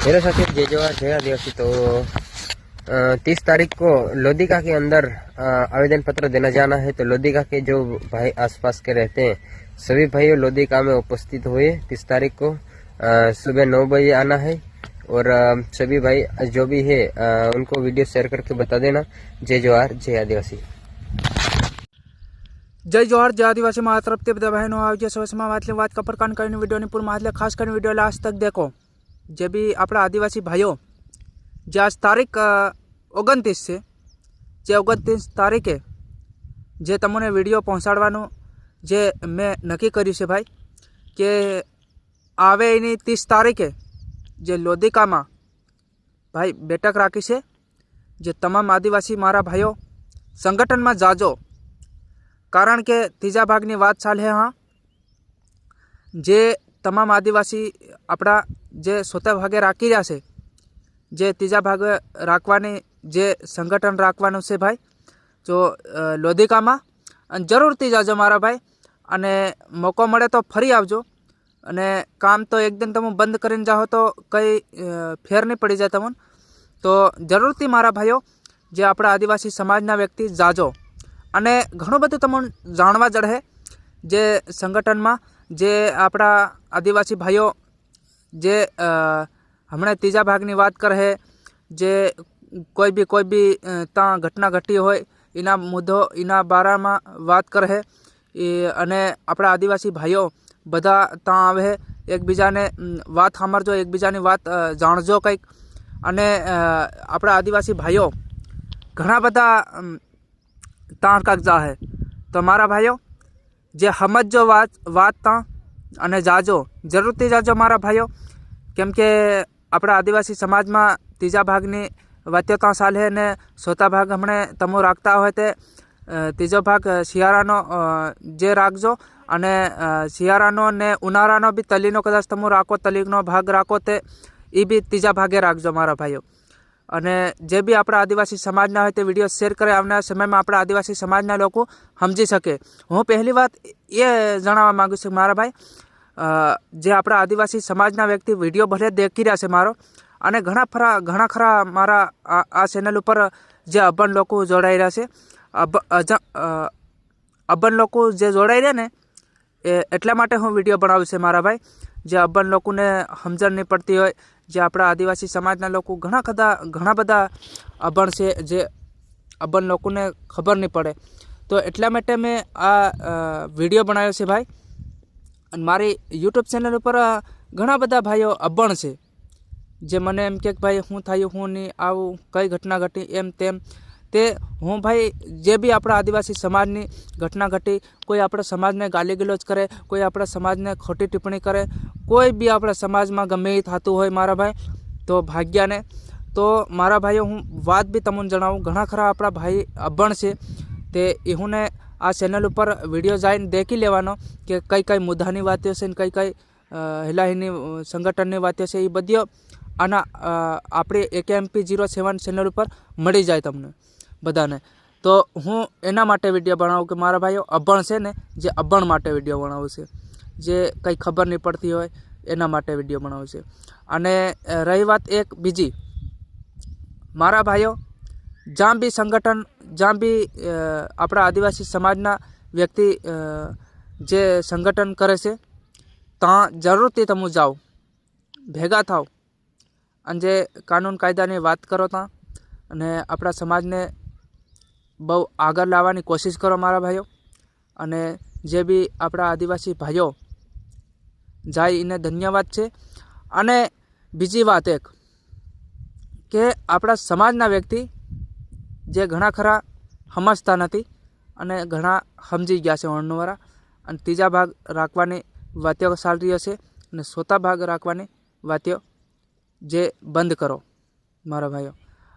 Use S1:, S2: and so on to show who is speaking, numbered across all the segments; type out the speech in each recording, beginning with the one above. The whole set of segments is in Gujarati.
S1: मेरे साथी जय जवाहर जय आदिवासी तो तीस तारीख को लोधिका के अंदर आवेदन पत्र देना जाना है। तो लोधिका के जो भाई आसपास के रहते हैं, सभी भाइयों लोधिका में उपस्थित हुए तीस तारीख को। सुबह नौ बजे आना है और सभी भाई, जो भी है उनको वीडियो शेयर करके बता देना। जय जवाहर जय आदिवासी।
S2: जय जोहर, जय आदिवासी। महातरफ बहनों आज सवसमा मातले बात कपर कान करने वीडियो ने पूर्ण मातले खास करने वीडियो लास्ट तक देखो। જે બી આપણા આદિવાસી ભાઈઓ, જે આજ તારીખ ઓગણત્રીસ છે, જે ઓગણત્રીસ તારીખે જે તમને વીડિયો પહોંચાડવાનું જે મેં નક્કી કર્યું છે ભાઈ, કે આવે એની ત્રીસ તારીખે જે લોધિકામાં ભાઈ બેઠક રાખી છે, જે તમામ આદિવાસી મારા ભાઈઓ, સંગઠનમાં જાજો. કારણ કે ત્રીજા ભાગની વાત ચાલે હા, જે તમામ આદિવાસી આપણા જે સોતા ભાગે રાખી રહ્યા છે, જે ત્રીજા ભાગે રાખવાની જે સંગઠન રાખવાનું છે ભાઈ, જો લોધિકામાં, અને જરૂરથી જાજો મારા ભાઈ, અને મોકો મળે તો ફરી આવજો. અને કામ તો એકદમ તમે બંધ કરીને જાઓ તો કંઈ ફેર નહીં પડી જાય તમને. તો જરૂરથી મારા ભાઈઓ, જે આપણા આદિવાસી સમાજના વ્યક્તિ, જાજો. અને ઘણું બધું તમને જાણવા જડે જે સંગઠનમાં જે આપણા આદિવાસી ભાઈઓ જે હમણાં ત્રીજા ભાગની વાત કરે જે કોઈ બી કોઈ બી ત્યાં ઘટના ઘટી હોય, એના મુદ્દો, એના બારામાં વાત કરે એ, અને આપણા આદિવાસી ભાઈઓ બધા ત્યાં આવે એકબીજાને વાત સાંભળજો, એકબીજાની વાત જાણજો કંઈક. અને આપણા આદિવાસી ભાઈઓ ઘણા બધા તાણ કાગજા હે તો મારા ભાઈઓ, જે સમજો વાત વાત તાં અને જાજો જરૂરથી જાજો મારા ભાઈઓ. કેમ કે આપણા આદિવાસી સમાજમાં ત્રીજા ભાગની વાત્યતા ત્યાં ચાલે ને સોતા ભાગ હમણે તમો રાખતા હોય તે ત્રીજો ભાગ શિયાળાનો જે રાખજો અને શિયાળાનો ને ઉનાળાનો બી તલીનો કદાચ તમે રાખો, તલીનો ભાગ રાખો તે એ બી ત્રીજા ભાગે રાખજો મારા ભાઈઓ. અને જે બી આપણા આદિવાસી સમાજના હોય તે વીડિયો શેર કરે આવનારા સમયમાં આપણા આદિવાસી સમાજના લોકો સમજી શકે. હું પહેલી વાત એ જણાવવા માગું છું મારા ભાઈ જે આપણા આદિવાસી સમાજના વ્યક્તિ વીડિયો ભલે દેખી રહ્યા છે મારો, અને ઘણા ખરા ઘણા ખરા મારા આ ચેનલ ઉપર જે અભણ લોકો જોડાઈ રહ્યા છે અબ અજ અભણ લોકો જે જોડાઈ રહ્યા ને એ એટલા માટે હું વીડિયો બનાવું છે મારા ભાઈ. જે અભણ લોકોને સમજણ નહીં પડતી હોય, જે આપણા આદિવાસી સમાજના લોકો ઘણા બધા ઘણા બધા અભણ છે જે અભણ લોકોને ખબર નહીં પડે. તો એટલા માટે મેં આ વીડિયો બનાવ્યો છે ભાઈ. અને મારી યુટ્યુબ ચેનલ ઉપર ઘણા બધા ભાઈઓ અભણ છે. જે મને એમ કે ભાઈ હું થયું, હું નહીં આવું, કઈ ઘટના ઘટી, એમ તેમ. તે હું ભાઈ જે બી આપણા આદિવાસી સમાજની ઘટના ઘટી કોઈ આપણા સમાજને ગાલી ગલોચ કરે કોઈ આપણા સમાજને ખોટી ટિપ્પણી કરે કોઈ બી આપણા સમાજમાં ગમે એ થતું હોય મારા ભાઈ તો ભાગ્યાને તો મારા ભાઈઓ હું વાત બી તમને જણાવું ઘણા ખરા આપણા ભાઈ અભણ છે તે એહુને આ ચેનલ ઉપર વીડિયો જઈને દેખી લેવાનો કે કઈ કઈ મુદ્દાની વાતો છે ને કઈ કઈ હિલાહીની સંગઠનની વાતો છે એ બધી આના અ, એકે એમપી જીરો સેવન ચેનલ ઉપર મળી જાય તમને. બધાને. તો હું એના માટે વીડિયો બનાવું કે મારા ભાઈઓ અભણ છે ને, જે અભણ માટે વીડિયો બનાવું છે. જે કંઈ ખબર નહીં પડતી હોય, એના માટે વીડિયો બનાવું છે. અને રહી વાત એક બીજી. મારા ભાઈઓ જ્યાં બી સંગઠન જ્યાં બી આપણા આદિવાસી સમાજના વ્યક્તિ જે સંગઠન કરે છે, ત્યાં જરૂરથી તમે જાઓ. ભેગા થાઓ. અને જે કાનૂન કાયદાની વાત કરો ત્યાં, અને આપણા સમાજને બહુ આગળ લાવવાની કોશિશ કરો મારા ભાઈઓ. અને જે બી આપણા આદિવાસી ભાઈઓ જાય એને ધન્યવાદ છે. અને બીજી વાત એક, કે આપણા સમાજના વ્યક્તિ જે ઘણા ખરા સમજતા નથી અને ઘણા સમજી ગયા છે વણવાળા અને ત્રીજા ભાગ રાખવાની વાત્યો ચાલી છે અને સોતા ભાગ રાખવાની વાત્યો જે બંધ કરો મારા ભાઈઓ.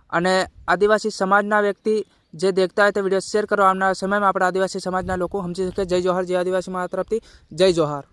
S2: અને આદિવાસી સમાજના વ્યક્તિ જે દેખતા હોય તે વીડિયો શેર કરો. આવનારા સમયમાં આપણા આદિવાસી સમાજના લોકો સમજી શકે. જય જોહાર. જય આદિવાસી મારા તરફથી જય જોહાર.